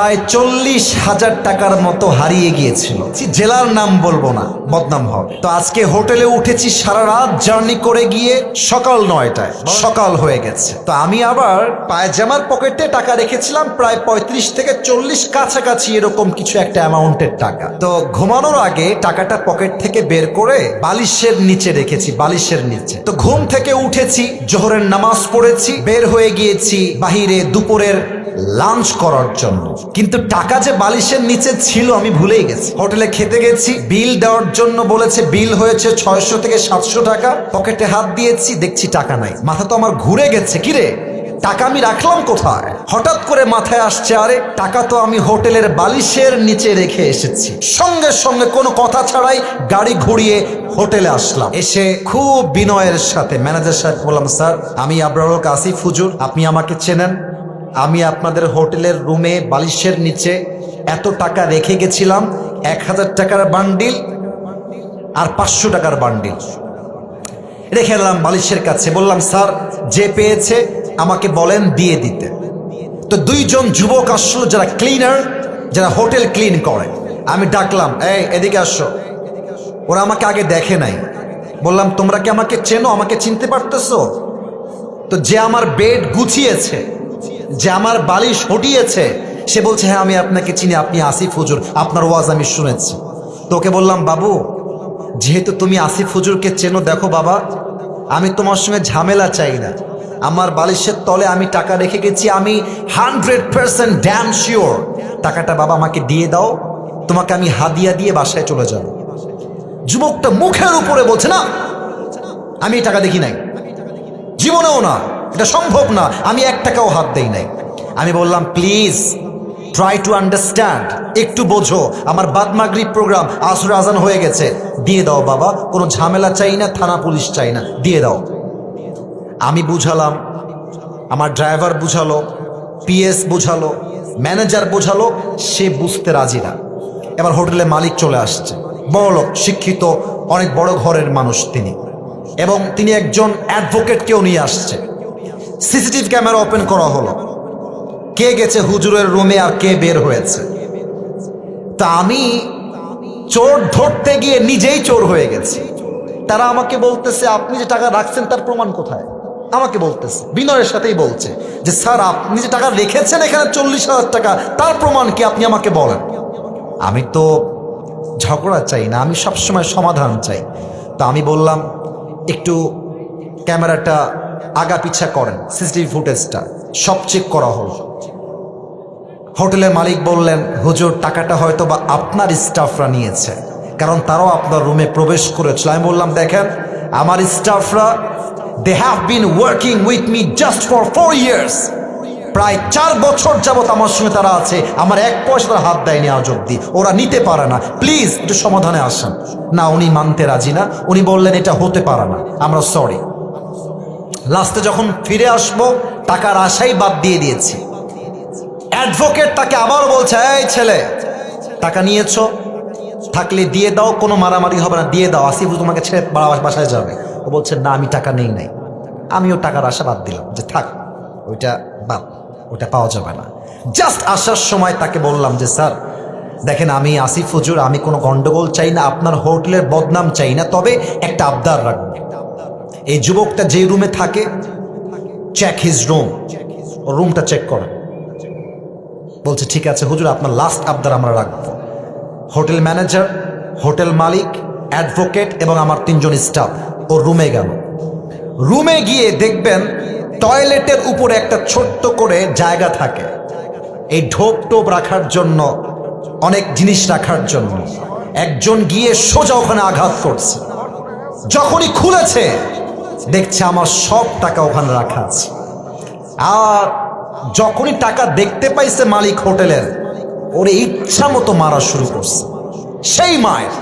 প্রায় চল্লিশ হাজার টাকার মতো হারিয়ে গিয়েছিল। জেলার নাম বলব না, বদনাম হবে। তো আজকে হোটেলে উঠেছি সারা রাত জার্নি করে গিয়ে সকাল নয়টায়, সকাল হয়ে গেছে। তো আমি আবার পায়জামার পকেটে টাকা রেখেছিলাম, প্রায় পঁয়ত্রিশ থেকে চল্লিশ কাছাকাছি এরকম কিছু একটা অ্যামাউন্টের টাকা। তো ঘুমানোর আগে টাকাটা পকেট থেকে বের করে বালিশের নিচে রেখেছি, বালিশের নিচে। তো ঘুম থেকে উঠেছি, জোহরের নামাজ পড়েছি, বের হয়ে গিয়েছি বাহিরে দুপুরের লাঞ্চ করার জন্য। কিন্তু টাকা যে বালিশের নিচে ছিল, আমি ভুলেই গেছি। হোটেলে খেতে গেছি, বিল দেওয়ার জন্য বলেছে, বিল হয়েছে ছয়শো থেকে সাতশো টাকা। পকেটে হাত দিয়েছি, দেখছি টাকা নাই। মাথা তো আমার ঘুরে গেছে কিরে টাকা আমি রাখলাম কোথায়? হঠাৎ করে মাথায় আসছে, আরে, টাকা তো আমি হোটেলের বালিশের নিচে রেখে এসেছি। সঙ্গে সঙ্গে কোনো কথা ছাড়াই গাড়ি ঘুরিয়ে হোটেলে আসলাম। এসে খুব বিনয়ের সাথে ম্যানেজার সাহেব বললাম, স্যার, আমি আবরারুল কাসিফ হুজুর, আপনি আমাকে চেনেন? আমি আপনাদের হোটেলের রুমে বালিশের নিচে এত টাকা রেখে গেছিলাম, এক হাজার টাকার বান্ডিল আর পাঁচশো টাকার বান্ডিল। রেখে এলাম বালিশের কাছে। বললাম, স্যার, যে পেয়েছে আমাকে বলেন দিয়ে দিতে। তো দুইজন যুবক আসলো যারা ক্লিনার যারা হোটেল ক্লিন করে। আমি ডাকলাম, এই, এদিকে আসো। ওরা আমাকে আগে দেখে নাই। বললাম, তোমরা কি আমাকে চেনো? আমাকে চিনতে পারতেছো? তো যে আমার বেড গুছিয়েছে যে আমার বালিশ হটিয়েছে। সে বলছে হ্যাঁ আমি আপনাকে চিনি, আপনি আসিফ হুজুর, আপনার ওয়াজ আমি শুনেছি। তোকে বললাম, বাবু, যেহেতু তুমি আসিফ হুজুরকে চেনো, দেখো বাবা, আমি তোমার সঙ্গে ঝামেলা চাই না। আমার বালিশের তলে আমি টাকা রেখে গেছি, আমি হান্ড্রেড পার্সেন্ট ড্যাম শিওর। টাকাটা বাবা আমাকে দিয়ে দাও, তোমাকে আমি হাদিয়া দিয়ে বাসায় চলে যাব। যুবকটা মুখের উপরে বলছে, না, আমি টাকা দেখি নাই। জীবনেও না। এটা সম্ভব না। আমি এক টাকাও হাত দেই নাই। আমি বললাম প্লিজ ট্রাই টু আন্ডারস্ট্যান্ড একটু বোঝো, আমার বাদমাগরি প্রোগ্রাম আসর আজান হয়ে গেছে। দিয়ে দাও বাবা, কোনো ঝামেলা চাই না, থানা পুলিশ চাই না। দিয়ে দাও। আমি বুঝালাম, আমার ড্রাইভার বুঝালো পিএস বুঝালো ম্যানেজার বুঝালো, সে বুঝতে রাজি না। এবার হোটেলে মালিক চলে আসছে। বড় লোক, শিক্ষিত, অনেক বড় ঘরের মানুষ তিনি। এবং তিনি একজন অ্যাডভোকেটকেও নিয়ে আসছে। সিসিটিভি ক্যামেরা ওপেন করা হলো। কে গেছে হুজুরের রুমে আর কে বের হয়েছে? তা আমি চোর ধরতে গিয়ে নিজেই চোর হয়ে গেছি। তারা আমাকে বলতেছে, আপনি যে টাকা রাখছেন তার প্রমাণ কোথায়? আমাকে বলতেছে, বিনয়ের সাথেই বলছে যে, স্যার, আপনি যে টাকা রেখেছেন এখানে চল্লিশ হাজার টাকা, তার প্রমাণ কি আপনি আমাকে বলেন? আমি তো ঝগড়া চাই না, আমি সবসময় সমাধান চাই। তা আমি বললাম, একটু ক্যামেরাটা আগা পিছা করেন, সিসিটিভি ফুটেজটা। সব চেক করা হলো। হোটেলের মালিক বললেন, হুজুর, টাকাটা হয়তো বা আপনার স্টাফরা নিয়েছে, কারণ তারাও আপনার রুমে প্রবেশ করেছিল। আমি বললাম, দেখেন, আমার স্টাফরা they have been working with me just for four years প্রায় চার বছর যাবৎ আমার সঙ্গে তারা আছে, আমার এক পয়সা হাত দেয়নি আজ অব্দি ওরা নিতে পারে না। প্লিজ একটু সমাধানে আসেন। না, উনি মানতে রাজি না। উনি বললেন, এটা হতে পারে না, আমরা সরি লাস্টে যখন ফিরে আসব টাকার আশাই বাদ দিয়ে দিয়েছি। অ্যাডভোকেট তাকে আবার বলছে, এই ছেলে, টাকা নিয়েছো, থাকলে দিয়ে দাও, কোনো মারামারি হবে না, দিয়ে দাও, আসিফ তোমাকে ছেড়ে বাসায় যাবে। ও বলছে, না, আমি টাকা নেই নাই। আমিও টাকার আশা বাদ দিলাম যে, থাক, ওইটা বাদ ওটা পাওয়া যাবে না। জাস্ট আসার সময় তাকে বললাম যে, স্যার, দেখেন, আমি আসিফ হুজুর, আমি কোনো গণ্ডগোল চাই না, আপনার হোটেলের বদনাম চাই না, তবে একটা আবদার রাখব। এই যুবকটা যে রুমে থাকে চেক হিজ রুম রুমটা চেক করেন। বলছে, ঠিক আছে, হুজুর, আপনার লাস্ট আবদার আমরা রাখব। হোটেল ম্যানেজার হোটেল মালিক অ্যাডভোকেট এবং আমার তিনজন স্টাফ ও রুমে গেল। রুমে গিয়ে দেখবেন টয়লেটের উপরে একটা ছোট্ট করে জায়গা থাকে। এই ঢোপ টোপ রাখার জন্য, অনেক জিনিস রাখার জন্য। একজন গিয়ে সোজা ওখানে আঘাত করছে। যখনই খুলেছে দেখছে আমার সব টাকা ওখানে রাখা আছে। আর যখনই টাকা দেখতে পাইছে মালিক হোটেলের, ওরে ইচ্ছা মতো মারা শুরু করছে। সেই মায়ের।